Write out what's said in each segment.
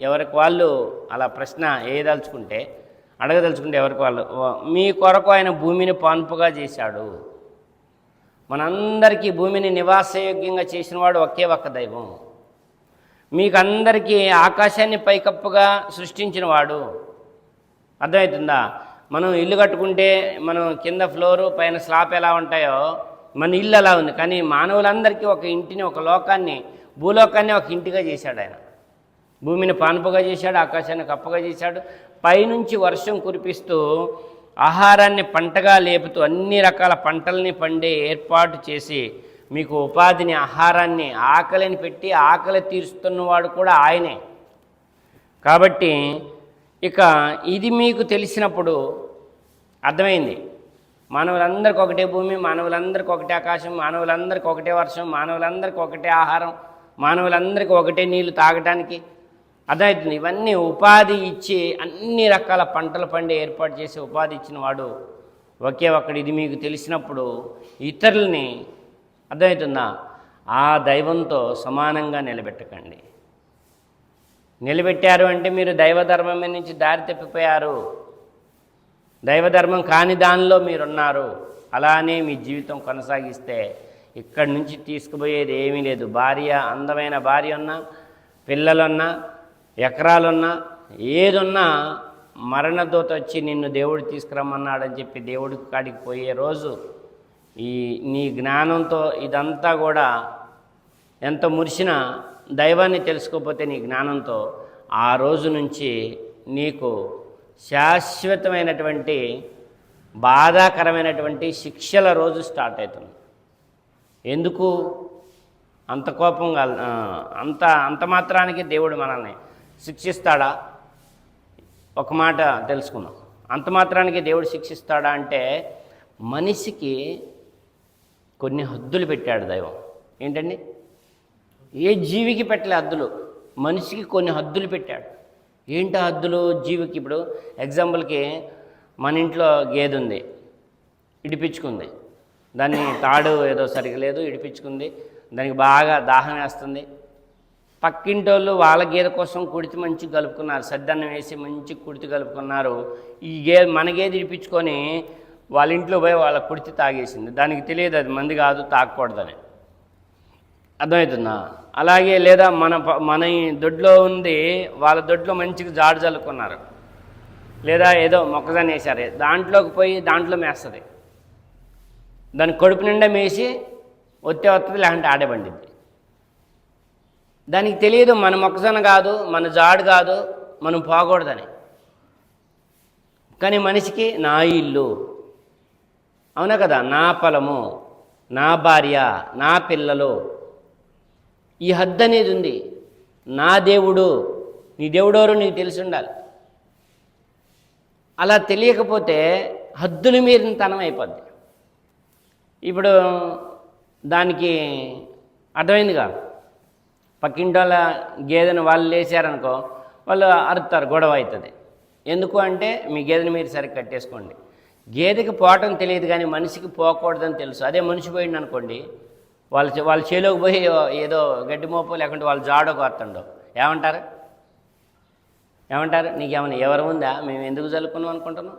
ఎవరికి వాళ్ళు అలా ప్రశ్న వేయదలుచుకుంటే అడగదలుచుకుంటే ఎవరికి వాళ్ళు మీ కొరకు ఆయన భూమిని పాన్పుగా చేశాడు. మనందరికీ భూమిని నివాసయోగ్యంగా చేసినవాడు ఒకే ఒక్క దైవం. మీకు అందరికీ ఆకాశాన్ని పైకప్పుగా సృష్టించినవాడు. అర్థమవుతుందా? మనం ఇల్లు కట్టుకుంటే మనం కింద ఫ్లోరు పైన స్లాబ్ ఎలా ఉంటాయో మన ఇల్లు అలా ఉంది. కానీ మానవులందరికీ ఒక ఇంటిని ఒక లోకాన్ని భూలోకాన్ని ఒక ఇంటిగా చేశాడు ఆయన. భూమిని పానుపుగా చేశాడు ఆకాశాన్ని కప్పగా చేశాడు. పైనుంచి వర్షం కురిపిస్తూ ఆహారాన్ని పంటగా లేపుతూ అన్ని రకాల పంటల్ని పండే ఏర్పాటు చేసి మీకు ఉపాధిని ఆహారాన్ని ఆకలిని పెట్టి ఆకలి తీరుస్తున్నవాడు కూడా ఆయనే. కాబట్టి ఇక ఇది మీకు తెలిసినప్పుడు అర్థమైంది. మానవులందరికి ఒకటే భూమి మానవులందరికి ఒకటే ఆకాశం మానవులందరికి ఒకటే వర్షం మానవులందరికి ఒకటే ఆహారం మానవులందరికీ ఒకటే నీళ్ళు తాగడానికి అర్థమవుతుంది ఇవన్నీ ఉపాధి ఇచ్చి అన్ని రకాల పంటలు పండి ఏర్పాటు చేసి ఉపాధి ఇచ్చిన వాడు ఒకే ఒక్కడు. ఇది మీకు తెలిసినప్పుడు ఇతరుల్ని అర్థమవుతుందా? ఆ దైవంతో సమానంగా నిలబెట్టకండి. నిలబెట్టారు అంటే మీరు దైవధర్మం మీద నుంచి దారి తప్పిపోయారు. దైవధర్మం కాని దానిలో మీరున్నారు. అలానే మీ జీవితం కొనసాగిస్తే ఇక్కడి నుంచి తీసుకుపోయేది ఏమీ లేదు. భార్య అందమైన భార్య ఉన్నా పిల్లలున్నా ఎకరాలున్నా ఏదున్నా మరణదూత వచ్చి నిన్ను దేవుడు తీసుకురమ్మన్నాడని చెప్పి దేవుడి కాడికి పోయే రోజు ఈ నీ జ్ఞానంతో ఇదంతా కూడా ఎంత మురిసినా దైవాన్ని తెలుసుకోకపోతే నీ జ్ఞానంతో ఆ రోజు నుంచి నీకు శాశ్వతమైనటువంటి బాధాకరమైనటువంటి శిక్షల రోజు స్టార్ట్ అవుతుంది. ఎందుకు? అంత కోపం అంత అంత మాత్రానికి దేవుడు మనల్ని శిక్షిస్తాడా? ఒక మాట తెలుసుకుందాం. అంత మాత్రానికి దేవుడు శిక్షిస్తాడా అంటే మనిషికి కొన్ని హద్దులు పెట్టాడు దైవం. ఏంటండి? ఏ జీవికి పెట్టలే హద్దులు? మనిషికి కొన్ని హద్దులు పెట్టాడు. ఏంటి హద్దులు? జీవికి ఇప్పుడు ఎగ్జాంపుల్కి మన ఇంట్లో గేదె ఉంది ఇడిపించుకుంది. దాన్ని తాడు ఏదో సరిగ్గా లేదు ఇడిపించుకుంది. దానికి బాగా దాహం వేస్తుంది. పక్కింటోళ్ళు వాళ్ళ గేదె కోసం కుడితి మంచి కలుపుకున్నారు సద్దన్నం వేసి మంచి కుడితి కలుపుకున్నారు. ఈ గే మన గేదె ఇడిపించుకొని వాళ్ళ ఇంట్లో పోయి వాళ్ళ కుడితి తాగేసింది. దానికి తెలియదు అది మంది కాదు తాగకూడదని అర్థమవుతుందా? అలాగే లేదా మన మన దొడ్లో ఉంది వాళ్ళ దొడ్లో మంచిగా జాడు చల్లుకున్నారు. లేదా ఏదో మొక్కజొన్న వేసారు దాంట్లోకి పోయి దాంట్లో మేస్తుంది. దాని కడుపు నిండా మేసి ఒత్తే వస్తుంది లేకుంటే ఆడే పండిద్ది దానికి తెలియదు మన మొక్కజొన్న కాదు మన జాడు కాదు మనం పోకూడదని. కానీ మనిషికి నా ఇల్లు అవునా కదా? నా పొలము నా భార్య నా పిల్లలు ఈ హద్దు అనేది ఉంది. నా దేవుడు నీ దేవుడెవరో నీకు తెలిసి ఉండాలి. అలా తెలియకపోతే హద్దులు మీరిన తనం అయిపోద్ది. ఇప్పుడు దానికి అర్థమైందిగా? కాదు వాళ్ళ గేదెను వాళ్ళు లేచారనుకో వాళ్ళు అరుతారు గొడవ అవుతుంది. ఎందుకు అంటే మీ గేదెని మీరు సరిగ్గా కట్టేసుకోండి. గేదెకి పోవటం తెలియదు కానీ మనిషికి పోకూడదని తెలుసు. అదే మనిషి పోయింది అనుకోండి వాళ్ళ చే- వాళ్ళ చేలోకి పోయి ఏదో గడ్డి మోపు లేకుంటే వాళ్ళు జాడో కోస్తుండో. ఏమంటారు? ఏమంటారు? నీకేమైనా ఎవరు ఉందా? మేము ఎందుకు చల్లుకున్నాం అనుకుంటున్నాం?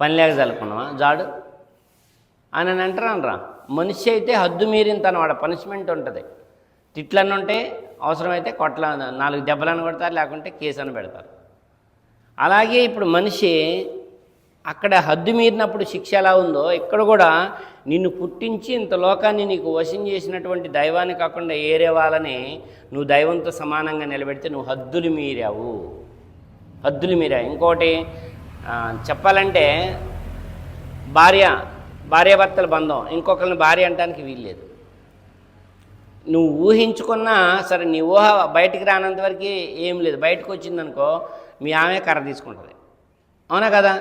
పని లేక చల్లుకున్నామా జాడు? అని అని అంటారు అనరా మనిషి అయితే హద్దు మీరిన తన వాడ పనిష్మెంట్ ఉంటుంది. తిట్లన్నీ ఉంటే అవసరమైతే కొట్ల నాలుగు దెబ్బలను కొడతారు లేకుంటే కేసు అని పెడతారు. అలాగే ఇప్పుడు మనిషి అక్కడ హద్దు మీరినప్పుడు శిక్ష ఎలా ఉందో ఇక్కడ కూడా నిన్ను పుట్టించి ఇంత లోకాన్ని నీకు వశం చేసినటువంటి దైవాన్ని కాకుండా ఏరే వాళ్ళని నువ్వు దైవంతో సమానంగా నిలబెడితే నువ్వు హద్దులు మీరావు. హద్దులు మీరావు. ఇంకోటి చెప్పాలంటే భార్య భార్యాభర్తల బంధం. ఇంకొకరిని భార్య అనడానికి వీల్లేదు. నువ్వు ఊహించుకున్నా సరే నీ ఊహ బయటికి రానంత వరకు ఏం లేదు. బయటకు వచ్చిందనుకో మీ ఆమె కర్ర తీసుకుంటుంది. అవునా కదా?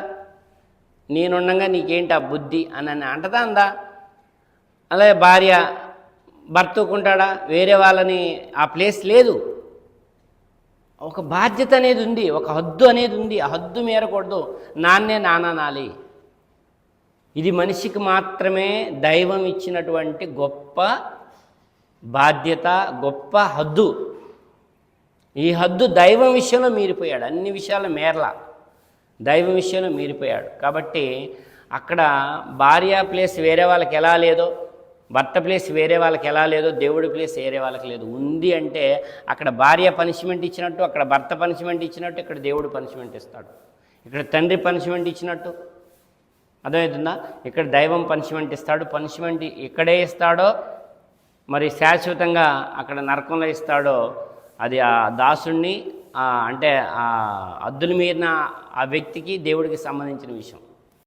నేనుండగా నీకేంటి ఆ బుద్ధి అని అని అంటదా అందా? అలాగే భార్య భర్తకుంటాడా? వేరే వాళ్ళని ఆ ప్లేస్ లేదు. ఒక బాధ్యత అనేది ఉంది ఒక హద్దు అనేది ఉంది. ఆ హద్దు మేరకూడదు. నాన్నే నానాలి ఇది మనిషికి మాత్రమే దైవం ఇచ్చినటువంటి గొప్ప బాధ్యత గొప్ప హద్దు. ఈ హద్దు దైవం విషయంలో మీరిపోయాడు. అన్ని విషయాలు మేరల దైవం విషయంలో మీరిపోయాడు. కాబట్టి అక్కడ భార్య ప్లేస్ వేరే వాళ్ళకి ఎలా లేదో భర్త ప్లేస్ వేరే వాళ్ళకి ఎలా లేదో దేవుడి ప్లేస్ వేరే వాళ్ళకి లేదు. ఉంది అంటే అక్కడ భార్య పనిష్మెంట్ ఇచ్చినట్టు అక్కడ భర్త పనిష్మెంట్ ఇచ్చినట్టు ఇక్కడ దేవుడు పనిష్మెంట్ ఇస్తాడు. ఇక్కడ తండ్రి పనిష్మెంట్ ఇచ్చినట్టు. అర్థమవుతుందా ఇక్కడ దైవం పనిష్మెంట్ ఇస్తాడు. పనిష్మెంట్ ఇక్కడే ఇస్తాడో మరి శాశ్వతంగా అక్కడ నరకంలో ఇస్తాడో అది ఆ దాసుణ్ణి అంటే ఆ అద్దుల మీరిన ఆ వ్యక్తికి దేవుడికి సంబంధించిన విషయం.